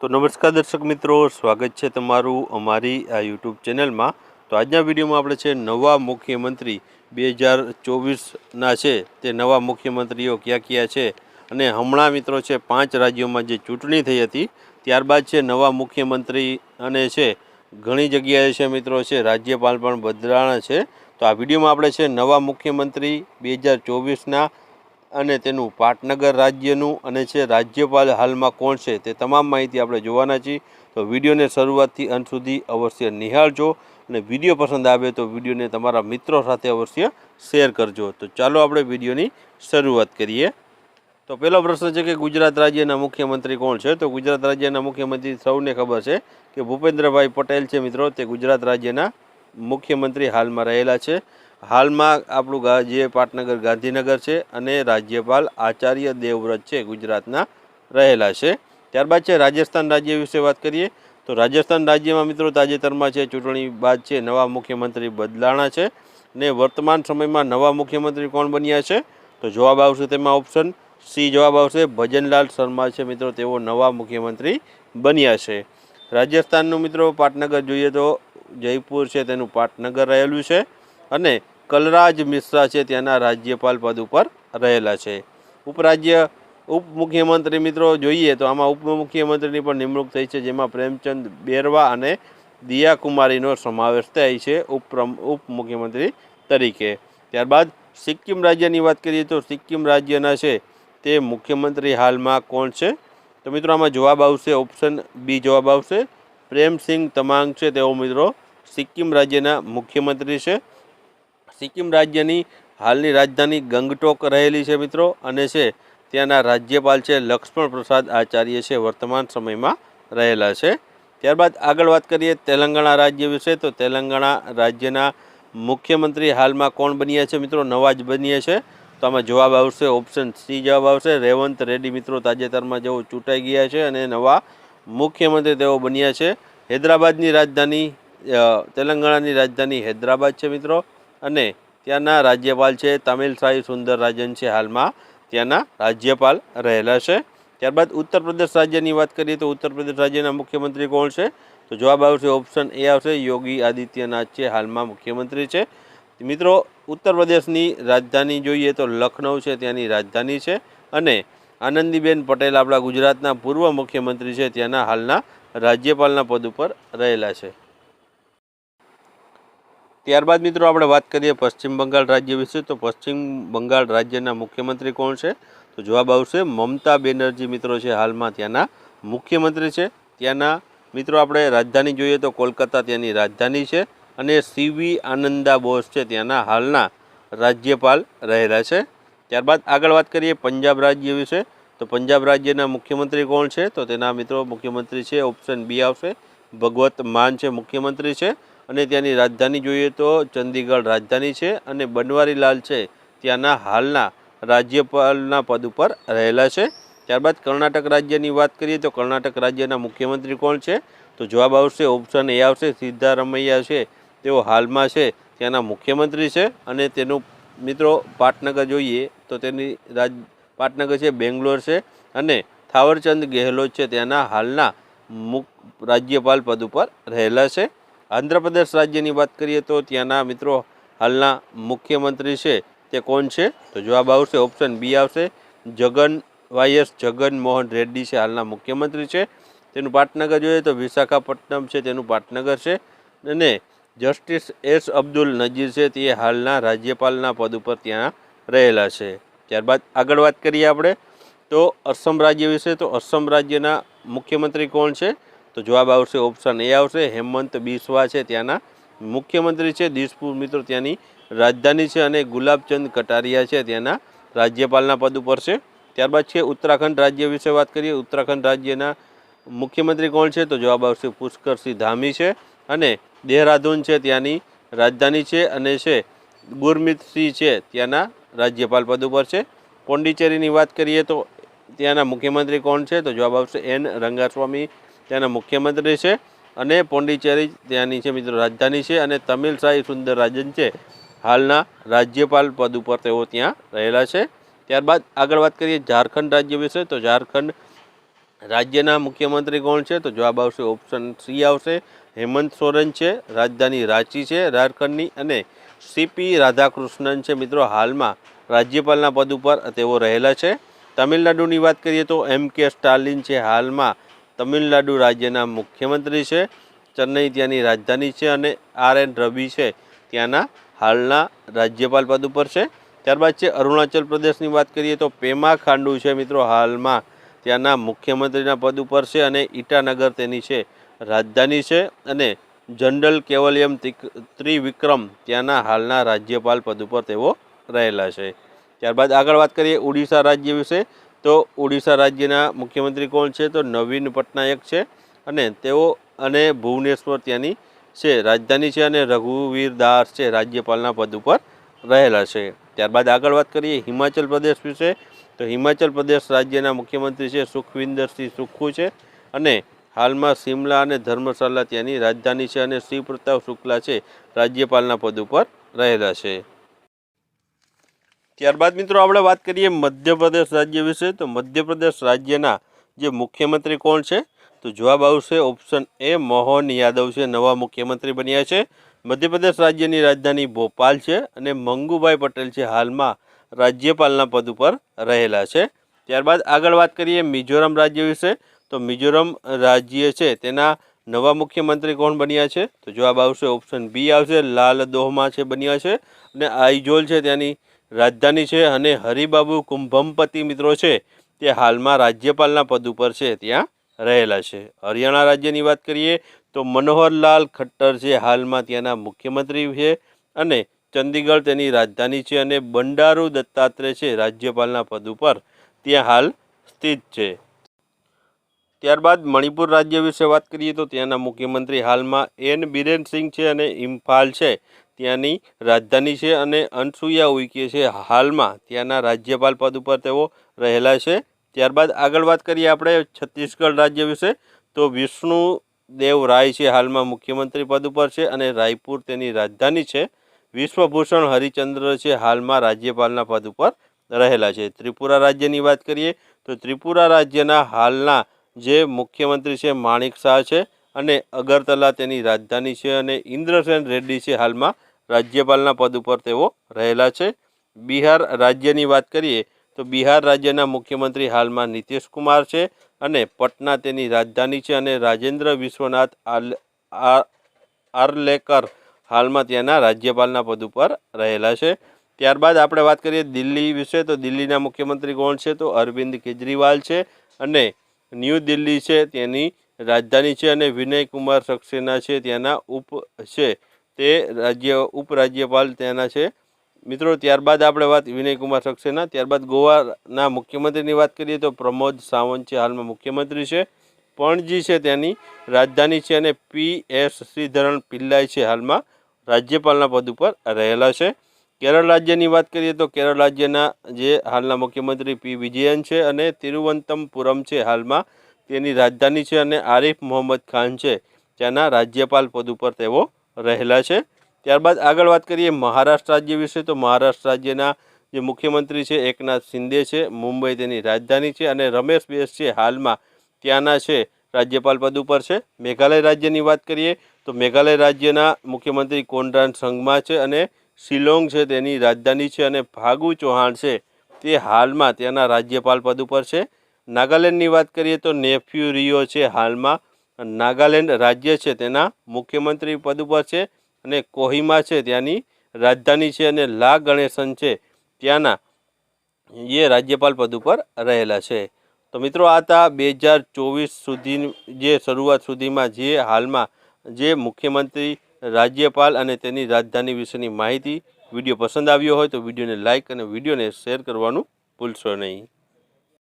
તો નમસ્કાર દર્શક મિત્રો, સ્વાગત છે તમારું અમારી આ યુટ્યુબ ચેનલમાં. તો આજના વિડીયોમાં આપણે છે નવા મુખ્યમંત્રી બે હજાર ચોવીસના છે, તે નવા મુખ્યમંત્રીઓ ક્યાં ક્યાં છે? અને હમણાં મિત્રો છે પાંચ રાજ્યોમાં જે ચૂંટણી થઈ હતી, ત્યારબાદ છે નવા મુખ્યમંત્રી અને છે ઘણી જગ્યાએ છે મિત્રો છે રાજ્યપાલ પણ બદલાણા છે. તો આ વિડીયોમાં આપણે છે નવા મુખ્યમંત્રી બે હજાર ચોવીસના અને તેનું પાટનગર રાજ્યનું અને છે રાજ્યપાલ હાલમાં કોણ છે તે તમામ માહિતી આપણે જોવાના છીએ. તો વિડીયોને શરૂઆતથી અંત સુધી અવશ્ય નિહાળજો અને વીડિયો પસંદ આવે તો વિડીયોને તમારા મિત્રો સાથે અવશ્ય શેર કરજો. તો ચાલો આપણે વિડીયોની શરૂઆત કરીએ. તો પહેલો પ્રશ્ન છે કે ગુજરાત રાજ્યના મુખ્યમંત્રી કોણ છે? તો ગુજરાત રાજ્યના મુખ્યમંત્રી સૌને ખબર છે કે ભૂપેન્દ્રભાઈ પટેલ છે મિત્રો. તે ગુજરાત રાજ્યના મુખ્યમંત્રી હાલમાં રહેલા છે. હાલમાં આપણું જે પાટનગર, ગાંધીનગર છે અને રાજ્યપાલ આચાર્ય દેવવ્રત છે ગુજરાતના રહેલા છે. ત્યારબાદ છે રાજસ્થાન રાજ્ય વિશે વાત કરીએ તો રાજસ્થાન રાજ્યમાં મિત્રો તાજેતરમાં છે ચૂંટણી બાદ છે નવા મુખ્યમંત્રી બદલાણા છે ને વર્તમાન સમયમાં નવા મુખ્યમંત્રી કોણ બન્યા છે? તો જવાબ આવશે તેમાં ઓપ્શન સી જવાબ આવશે ભજનલાલ શર્મા છે મિત્રો, તેઓ નવા મુખ્યમંત્રી બન્યા છે. રાજસ્થાનનું મિત્રો પાટનગર જોઈએ તો જયપુર છે તેનું પાટનગર રહેલું છે અને કલરાજ મિશ્રા છે ત્યાંના રાજ્યપાલ પદ ઉપર રહેલા છે. ઉપરાજ્ય ઉપ મુખ્યમંત્રી મિત્રો જોઈએ તો આમાં ઉપમુખ્યમંત્રીની પણ નિમણૂક થઈ છે, જેમાં પ્રેમચંદ બેરવા અને દિયા કુમારીનો સમાવેશ થાય છે ઉપપ્રમ ઉપ મુખ્યમંત્રી તરીકે. ત્યારબાદ સિક્કિમ રાજ્યની વાત કરીએ તો સિક્કિમ રાજ્યના છે તે મુખ્યમંત્રી હાલમાં કોણ છે? તો મિત્રો આમાં જવાબ આવશે ઓપ્શન બી જવાબ આવશે. પ્રેમસિંહ તમાંગ છે, તેઓ મિત્રો સિક્કિમ રાજ્યના મુખ્યમંત્રી છે. સિક્કિમ રાજ્યની હાલની રાજધાની ગંગટોક રહેલી છે મિત્રો અને છે ત્યાંના રાજ્યપાલ છે લક્ષ્મણ પ્રસાદ આચાર્ય છે વર્તમાન સમયમાં રહેલા છે. ત્યારબાદ આગળ વાત કરીએ તેલંગાણા રાજ્ય વિશે તો તેલંગાણા રાજ્યના મુખ્યમંત્રી હાલમાં કોણ બન્યા છે મિત્રો? નવા જ બન્યા છે. તો આમાં જવાબ આવશે ઓપ્શન સી જવાબ આવશે. રેવંત રેડ્ડી મિત્રો તાજેતરમાં જેઓ ચૂંટાઈ ગયા છે અને નવા મુખ્યમંત્રી તેઓ બન્યા છે. હૈદરાબાદની રાજધાની તેલંગાણાની રાજધાની હૈદરાબાદ છે મિત્રો. અને ત્યાંના રાજ્યપાલ છે તામિલસાઈ સુંદર રાજન છે હાલમાં ત્યાંના રાજ્યપાલ રહેલા છે. ત્યારબાદ ઉત્તર પ્રદેશ રાજ્યની વાત કરીએ તો ઉત્તર પ્રદેશ રાજ્યના મુખ્યમંત્રી કોણ છે? તો જવાબ આવશે ઓપ્શન એ આવશે યોગી આદિત્યનાથ છે હાલમાં મુખ્યમંત્રી છે. મિત્રો ઉત્તર પ્રદેશની રાજધાની જોઈએ તો લખનઉ છે, ત્યાંની રાજધાની છે અને આનંદીબેન પટેલ આપણા ગુજરાતના પૂર્વ મુખ્યમંત્રી છે, ત્યાંના હાલના રાજ્યપાલના પદ ઉપર રહેલા છે. ત્યારબાદ મિત્રો આપણે વાત કરીએ પશ્ચિમ બંગાળ રાજ્ય વિશે. તો પશ્ચિમ બંગાળ રાજ્યના મુખ્યમંત્રી કોણ છે? તો જવાબ આવશે મમતા બેનર્જી મિત્રો છે હાલમાં ત્યાંના મુખ્યમંત્રી છે. ત્યાંના મિત્રો આપણે રાજધાની જોઈએ તો કોલકાતા ત્યાંની રાજધાની છે અને સીવી આનંદા બોસ છે ત્યાંના હાલના રાજ્યપાલ રહેલા છે. ત્યારબાદ આગળ વાત કરીએ પંજાબ રાજ્ય વિશે. તો પંજાબ રાજ્યના મુખ્યમંત્રી કોણ છે? તો તેના મિત્રો મુખ્યમંત્રી છે, ઓપ્શન બી આવશે. ભગવત માન છે મુખ્યમંત્રી છે. અને ત્યાંની રાજધાની જોઈએ તો ચંદીગઢ રાજધાની છે અને બનવારીલાલ છે ત્યાંના હાલના રાજ્યપાલના પદ ઉપર રહેલા છે. ત્યારબાદ કર્ણાટક રાજ્યની વાત કરીએ તો કર્ણાટક રાજ્યના મુખ્યમંત્રી કોણ છે? તો જવાબ આવશે ઓપ્શન એ આવશે, સિદ્ધારમૈયા છે. તેઓ હાલમાં છે, ત્યાંના મુખ્યમંત્રી છે અને તેનું મિત્રો પાટનગર જોઈએ તો તેની રાજ, પાટનગર છે, બેંગ્લોર છે અને થાવરચંદ ગેહલોત છે, ત્યાંના હાલના મુખ, રાજ્યપાલ પદ ઉપર રહેલા છે. આંધ્રપ્રદેશ રાજ્યની વાત કરીએ તો ત્યાંના મિત્રો હાલના મુખ્યમંત્રી છે તે કોણ છે? તો જવાબ આવશે ઓપ્શન બી આવશે. જગન વાયએસ જગન મોહન રેડ્ડી છે હાલના મુખ્યમંત્રી છે. તેનું પાટનગર જોઈએ તો વિશાખાપટ્ટનમ છે, તેનું પાટનગર છે. અને જસ્ટિસ એસ અબ્દુલ નજીર છે તે હાલના રાજ્યપાલના પદ ઉપર ત્યાં રહેલા છે. ત્યારબાદ આગળ વાત કરીએ આપણે તો અસમ રાજ્ય વિશે તો અસમ રાજ્યના મુખ્યમંત્રી કોણ છે? તો જવાબ આવશે ઓપ્શન એ આવશે. હેમંત બિસ્વા છે ત્યાંના મુખ્યમંત્રી છે. દિસપુર મિત્રો ત્યાંની રાજધાની છે અને ગુલાબચંદ કટારિયા છે ત્યાંના રાજ્યપાલના પદ ઉપર છે. ત્યારબાદ છે ઉત્તરાખંડ રાજ્ય વિશે વાત કરીએ. ઉત્તરાખંડ રાજ્યના મુખ્યમંત્રી કોણ છે? તો જવાબ આવશે પુષ્કરસિંહ ધામી છે અને દેહરાદૂન છે ત્યાંની રાજધાની છે અને છે ગુરમિતસિંહ છે ત્યાંના રાજ્યપાલ પદ ઉપર છે. પોંડિચેરીની વાત કરીએ તો ત્યાંના મુખ્યમંત્રી કોણ છે? તો જવાબ આવશે એન રંગાસ્વામી ત્યાંના મુખ્યમંત્રી છે અને પોંડિચેરી ત્યાંની છે મિત્રો રાજધાની છે અને તમિલસાઈ સુંદર રાજન છે. હાલના રાજ્યપાલ પદ ઉપર તેઓ ત્યાં રહેલા છે. ત્યારબાદ આગળ વાત કરીએ ઝારખંડ રાજ્ય વિશે, તો ઝારખંડ રાજ્યના મુખ્યમંત્રી કોણ છે? તો જવાબ આવશે ઓપ્શન સી આવશે. હેમંત સોરેન છે, રાજધાની રાંચી છે, ઝારખંડની અને સીપી રાધાકૃષ્ણન છે. મિત્રો હાલમાં રાજ્યપાલના પદ ઉપર તેઓ રહેલા છે. તમિલનાડુની વાત કરીએ તો એમ કે સ્ટાલિન છે. હાલમાં તમિલનાડુ રાજ્યના મુખ્યમંત્રી છે, ચેન્નઈ ત્યાંની રાજધાની છે અને આર એન રવિ છે, ત્યાંના હાલના રાજ્યપાલ પદ ઉપર છે. ત્યારબાદ છે અરુણાચલ પ્રદેશની વાત કરીએ તો પેમા ખાંડુ છે મિત્રો હાલમાં. ત્યાંના મુખ્યમંત્રીના પદ ઉપર છે અને ઈટાનગર તેની છે રાજધાની છે અને જનરલ કેવલિયમ ત્રિવિક્રમ ત્યાંના હાલના રાજ્યપાલ પદ ઉપર તેઓ રહેલા છે. ત્યારબાદ આગળ વાત કરીએ ઓડિશા રાજ્ય વિશે. તો ઓડિશા રાજ્યના મુખ્યમંત્રી કોણ છે? તો નવીન પટનાયક છે અને તેઓ અને ભુવનેશ્વર ત્યાંની છે, રાજધાની છે અને રઘુવીર દાસ છે, રાજ્યપાલના પદ ઉપર રહેલા છે. ત્યારબાદ આગળ વાત કરીએ, હિમાચલ પ્રદેશ વિશે. તો હિમાચલ પ્રદેશ રાજ્યના મુખ્યમંત્રી છે સુખવિંદરસિંહ સુખુ છે અને હાલમાં સિમલા અને ધર્મશાલા ત્યાંની રાજધાની છે અને શ્રી પ્રતાપ શુક્લા છે રાજ્યપાલના પદ ઉપર રહેલા છે. ત્યારબાદ મિત્રો આપણે વાત કરીએ મધ્યપ્રદેશ રાજ્ય વિશે. તો મધ્યપ્રદેશ રાજ્યના જે મુખ્યમંત્રી કોણ છે? તો જવાબ આવશે ઓપ્શન એ મોહન યાદવ છે. નવા મુખ્યમંત્રી બન્યા છે. મધ્યપ્રદેશ રાજ્યની રાજધાની ભોપાલ છે અને મંગુભાઈ પટેલ છે હાલમાં રાજ્યપાલના પદ ઉપર રહેલા છે. ત્યારબાદ આગળ વાત કરીએ મિઝોરમ રાજ્ય વિશે. તો મિઝોરમ રાજ્ય છે તેના નવા મુખ્યમંત્રી કોણ બન્યા છે? તો જવાબ આવશે ઓપ્શન બી આવશે. લાલ દોહમાં છે બન્યા છે અને આઈઝોલ છે ત્યાંની રાજધાની છે અને હરિબાબુ કુંભમપતિ મિત્રો છે તે હાલમાં રાજ્યપાલના પદ ઉપર છે, ત્યાં રહેલા છે. હરિયાણા રાજ્યની વાત કરીએ તો મનોહરલાલ ખટ્ટર છે હાલમાં ત્યાંના મુખ્યમંત્રી છે અને ચંદીગઢ તેની રાજધાની છે અને બંડારુ દત્તાત્રેય છે રાજ્યપાલના પદ ઉપર ત્યાં હાલ સ્થિત છે. ત્યારબાદ મણિપુર રાજ્ય વિશે વાત કરીએ તો ત્યાંના મુખ્યમંત્રી હાલમાં એન બિરેન સિંહ છે અને ઇમ્ફાલ છે. ત્યાંની રાજધાની છે અને અનસુયા ઉઇકે છે. હાલમાં ત્યાંના રાજ્યપાલ પદ ઉપર તેઓ રહેલા છે. ત્યારબાદ આગળ વાત કરીએ આપણે છત્તીસગઢ રાજ્ય વિશે. તો વિષ્ણુ દેવ રાય છે હાલમાં મુખ્યમંત્રી પદ ઉપર છે અને રાયપુર તેની રાજધાની છે. વિશ્વભૂષણ હરિચંદ્ર છે હાલમાં રાજ્યપાલના પદ ઉપર રહેલા છે. ત્રિપુરા રાજ્યની વાત કરીએ તો ત્રિપુરા રાજ્યના હાલના જે મુખ્યમંત્રી છે માણિક શાહ છે અને અગરતલા તેની રાજધાની છે અને ઇન્દ્રસેન રેડ્ડી છે હાલમાં રાજ્યપાલના પદ ઉપર તેઓ રહેલા છે. બિહાર રાજ્યની વાત કરીએ તો બિહાર રાજ્યના મુખ્યમંત્રી હાલમાં નીતિશ કુમાર છે અને પટના તેની રાજધાની છે અને રાજેન્દ્ર વિશ્વનાથ આર્લેકર હાલમાં ત્યાંના રાજ્યપાલના પદ ઉપર રહેલા છે. ત્યારબાદ આપણે વાત કરીએ દિલ્હી વિશે તો દિલ્હીના મુખ્યમંત્રી કોણ છે તો અરવિંદ કેજરીવાલ છે અને ન્યૂ દિલ્હી છે તેની રાજધાની છે અને વિનય કુમાર સક્સેના છે ત્યાંના ઉપ, છે. તે રાજ્ય, ઉપરાજ્યપાલ ત્યાંના છે. મિત્રો, ત્યારબાદ આપણે વાત વિનયકુમાર સક્સેના, ત્યારબાદ ગોવાના મુખ્યમંત્રીની વાત કરીએ તો પ્રમોદ સાવંત છે, હાલમાં મુખ્યમંત્રી છે. પણજી છે તેની, રાજધાની છે અને પી એસ શ્રીધરન પિલ્લાઈ છે હાલમાં રાજ્યપાલના પદ ઉપર રહેલા છે. કેરળ રાજ્યની વાત કરીએ તો કેરળ રાજ્યના જે હાલના મુખ્યમંત્રી પી વિજયન છે અને તિરુવનંતમપુરમ છે હાલમાં તેની રાજધાની છે અને આરિફ મોહમ્મદ ખાન છે. ત્યાંના રાજ્યપાલ પદ ઉપર તેઓ રહેલા છે. ત્યારબાદ આગળ વાત કરીએ મહારાષ્ટ્ર રાજ્ય વિશે. તો મહારાષ્ટ્ર રાજ્યના જે મુખ્યમંત્રી છે એકનાથ શિંદે છે, મુંબઈ તેની રાજધાની છે અને રમેશ બેસ છે હાલમાં ત્યાંના છે રાજ્યપાલ પદ ઉપર છે. મેઘાલય રાજ્યની વાત કરીએ તો મેઘાલય રાજ્યના મુખ્યમંત્રી કોનરાડ સંઘમાં છે અને શિલોંગ છે તેની રાજધાની છે અને ફાગુ ચૌહાણ છે તે હાલમાં ત્યાંના રાજ્યપાલ પદ ઉપર છે. નાગાલેન્ડની વાત કરીએ તો નેફ્યુ રિયો છે હાલમાં નાગાલેન્ડ રાજ્ય છે, તેના મુખ્યમંત્રી પદ ઉપર છે અને કોહિમા છે, ત્યાંની રાજધાની છે અને લા ગણેશન છે, ત્યાંના એ રાજ્યપાલ પદ ઉપર રહેલા છે. તો મિત્રો, આ હતા બે હજાર ચોવીસ સુધી જે શરૂઆત સુધીમાં જે હાલમાં જે મુખ્યમંત્રી, રાજ્યપાલ અને તેની રાજધાની વિશેની માહિતી વીડિયો પસંદ આવ્યો હોય તો વિડીયોને લાઇક અને વિડીયોને શેર કરવાનું ભૂલશો નહીં.